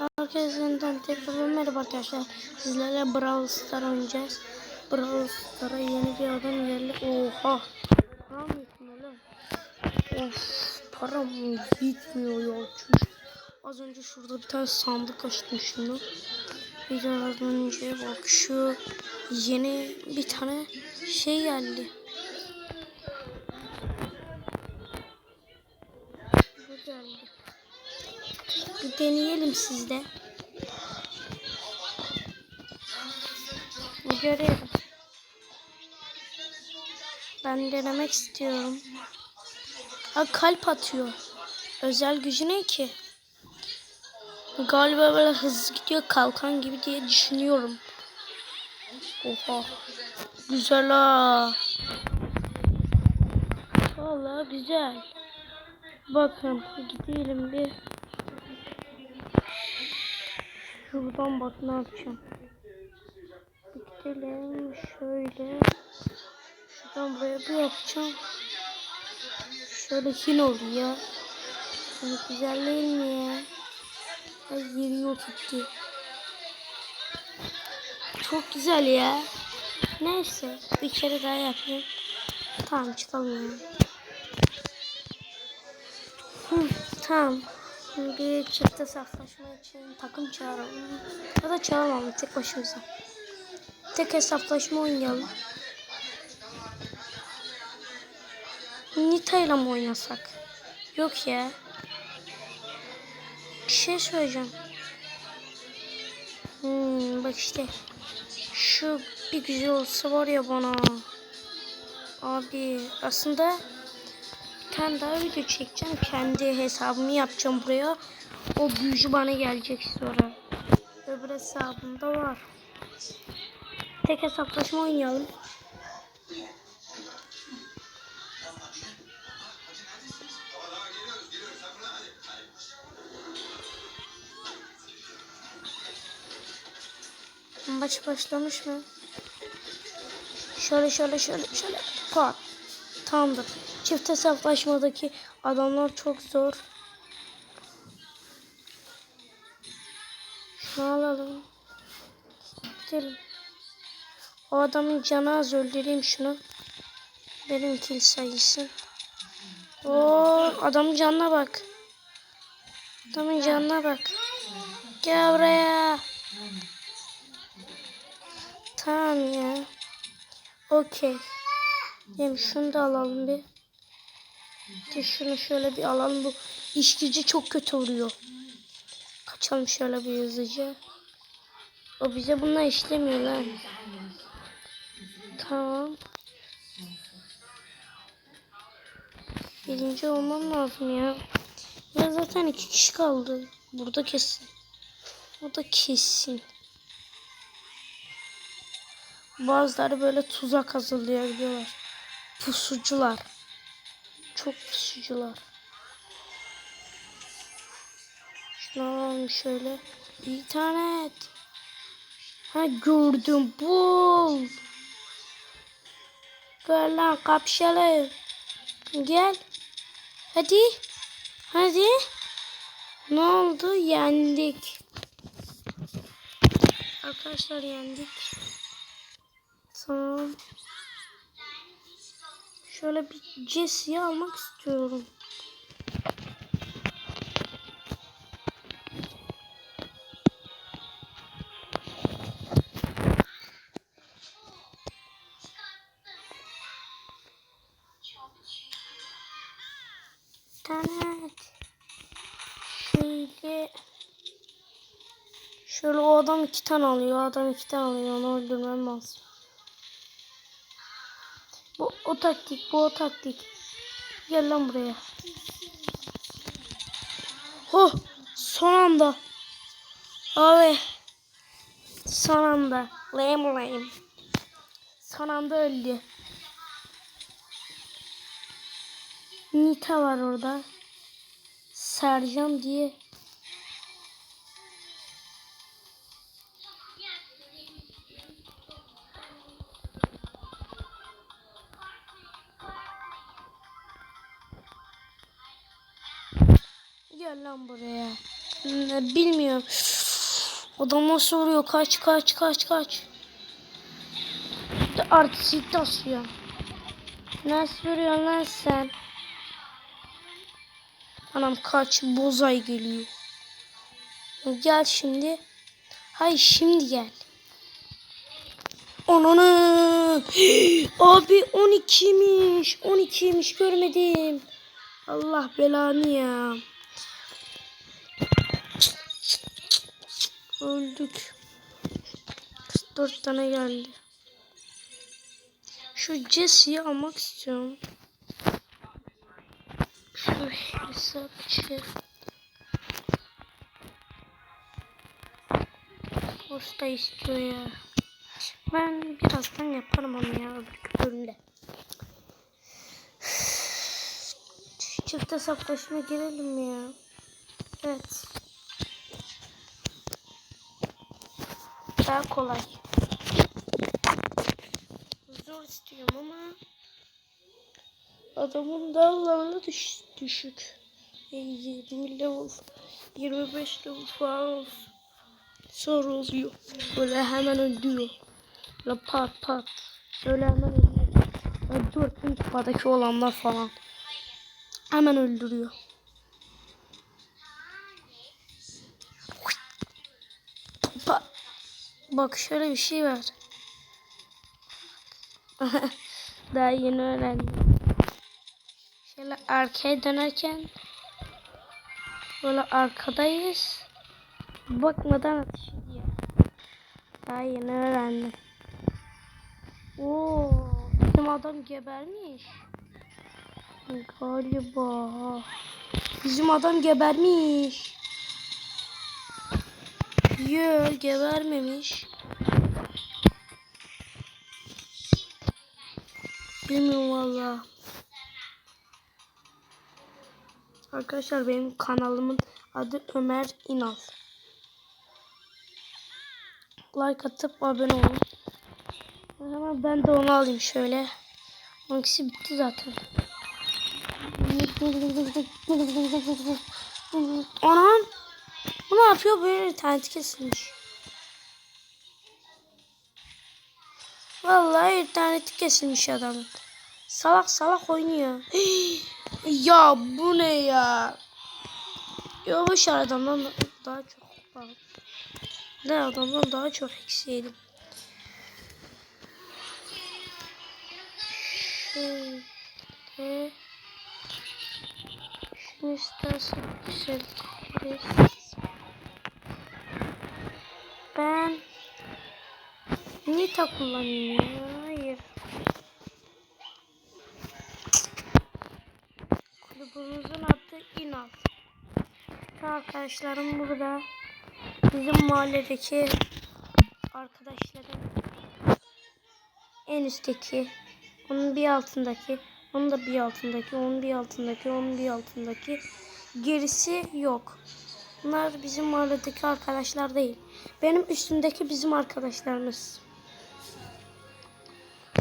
Herkese tekrar merhaba arkadaşlar. Sizlerle Brawl Star oynayacağız. Brawl Star'a yeni bir adam geldi. Oha. Param yetmiyor lan. Of param gitmiyor ya. Çüş. Az önce şurada bir tane sandık açtım şunu. Videolardan önce bak şu yeni bir tane şey geldi. Deneyelim sizde. Görelim. Ben denemek istiyorum. Ha kalp atıyor. Özel gücü ne ki? Galiba böyle hızlı gidiyor kalkan gibi diye düşünüyorum. Oha. Güzel ha. Vallahi güzel. Bakın gidelim bir. Şuradan bak ne yapacağım. Gidelim şöyle. Şuradan buraya bir yapacağım. Şöyle hin oluyor. Çok güzel değil mi ya? Ay yeri yok. Çok güzel ya. Neyse bir kere daha yapayım. Tamam çıkalım ya. Hı, tamam. Bir çifte saflaşma için takım çağıralım. Ya da çağırmam tek başımıza. Tek hesaplaşma oynayalım. Nita ile mi oynasak? Yok ya. Bir şey söyleyeceğim. Hmm, bak işte. Şu bir güzel olsa var ya bana. Abi aslında tane daha video çekeceğim. Kendi hesabımı yapacağım buraya. O büyücü bana gelecek sonra. Öbür hesabımda var. Tek hesaplaşma oynayalım. Maç başlamış mı? Şöyle şöyle şöyle şöyle. Pat. Tamamdır. Çift hesaplaşmadaki adamlar çok zor. Şunu alalım. Gidelim. O adamın canı az öldüreyim şunu. Benim kill sayısı. Oo, adamın canına bak. Adamın canına bak. Gel buraya. Tamam ya. Okey. Hem şunu da alalım bir. Bir şunu şöyle bir alalım. Bu iş gücü çok kötü vuruyor. Kaçalım şöyle bir hızlıca. O bize bunlar işlemiyor lan. Tamam. Birinci olmam lazım ya. Ya zaten iki kişi kaldı. Burada kesin. Burada kesin. Bazıları böyle tuzak hazırlayabiliyorlar. Pusucular. Çok pusucular. Şunu alalım şöyle. Bir tane et. Ha gördüm. Bul. Gel lan kapşalı. Gel. Hadi. Hadi. Ne oldu? Yendik. Arkadaşlar yendik. Tamam. Şöyle bir Jesse'yi almak istiyorum. Evet. Şöyle Şöyle o adam iki tane alıyor. O adam iki tane alıyor. Onu öldürmem lazım. Bu o taktik. Bu o taktik. Gel lan buraya. Oh! Son anda. Abi. Son anda. Lame lame. Son anda öldü. Nita var orada. Sercan diye. Gel lan buraya. Bilmiyorum. Adam nasıl vuruyor? Kaç kaç kaç kaç. Artistik asıyor. Nasıl vuruyorsun lan sen? Anam kaç bozay geliyor. Gel şimdi. Hay şimdi gel. Ananı. Abi 12'ymiş. 12'ymiş görmedim. Allah belanı ya. Öldük. 4 tane geldi. Şu Jesse'yi almak istiyorum. Şu hesapçı. Usta istiyor ya. Ben birazdan yaparım onu ya öbür bölümde. Çift hesaplaşma girelim ya. Evet. Daha kolay. Zor istiyorum ama adamın dallarına düş, düşük. E, 20 level, 25 level falan. Sonra oluyor. Böyle hemen öldürüyor. Böyle pat pat. Böyle hemen öldürüyor. Böyle dördüncü kupadaki olanlar falan. Hemen öldürüyor. Bak şöyle bir şey var. Daha yeni öğrendim. Şöyle arkaya dönerken böyle arkadayız. Bakmadan atış ediyor. Daha yeni öğrendim. Oo, bizim adam gebermiş. Galiba. Bizim adam gebermiş. Yo gebermemiş. Bilmiyorum valla. Arkadaşlar benim kanalımın adı Ömer İnal. Like atıp abone olun. Hemen ben de onu alayım şöyle. Onkisi bitti zaten. Anam. Ne yapıyor? Böyle internet kesilmiş. Vallahi interneti kesilmiş adamın. Salak salak oynuyor. ya bu ne ya? Ya boş adamdan daha çok bak. Ne adamdan daha çok eksiydim. Şöyle. Şunu istersen düzeltiriz. Ben Nita kullanıyorum. Hayır. Kulübümüzün adı İnal. Arkadaşlarım burada. Bizim mahalledeki arkadaşlarım. En üstteki. Onun bir altındaki. Onun da bir altındaki. Onun bir altındaki. Onun bir altındaki. Gerisi yok. Bunlar bizim mahalledeki arkadaşlar değil. Benim üstümdeki bizim arkadaşlarımız.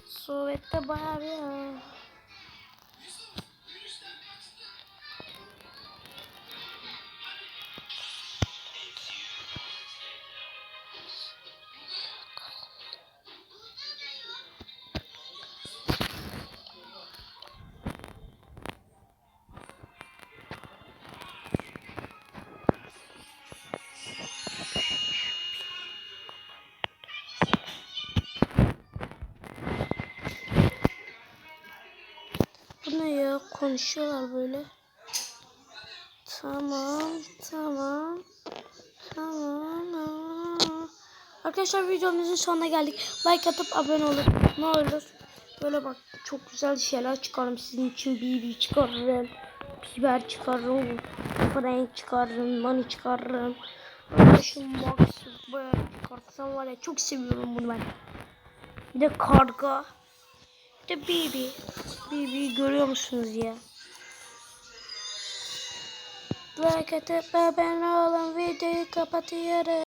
Sovyet'te bayağı bir... Konuşuyorlar böyle. Tamam, tamam. Tamam. Arkadaşlar videomuzun sonuna geldik. Like atıp abone olun. Ne olur. Böyle bak çok güzel şeyler çıkarım sizin için. BB çıkarırım. Biber çıkarırım. Frank çıkarırım. Money çıkarırım. Arkadaşım Max böyle çıkarsam var ya çok seviyorum bunu ben. Bir de karga. De BB. BB görüyor musunuz ya? Like atıp abone olun videoyu kapatıyorum.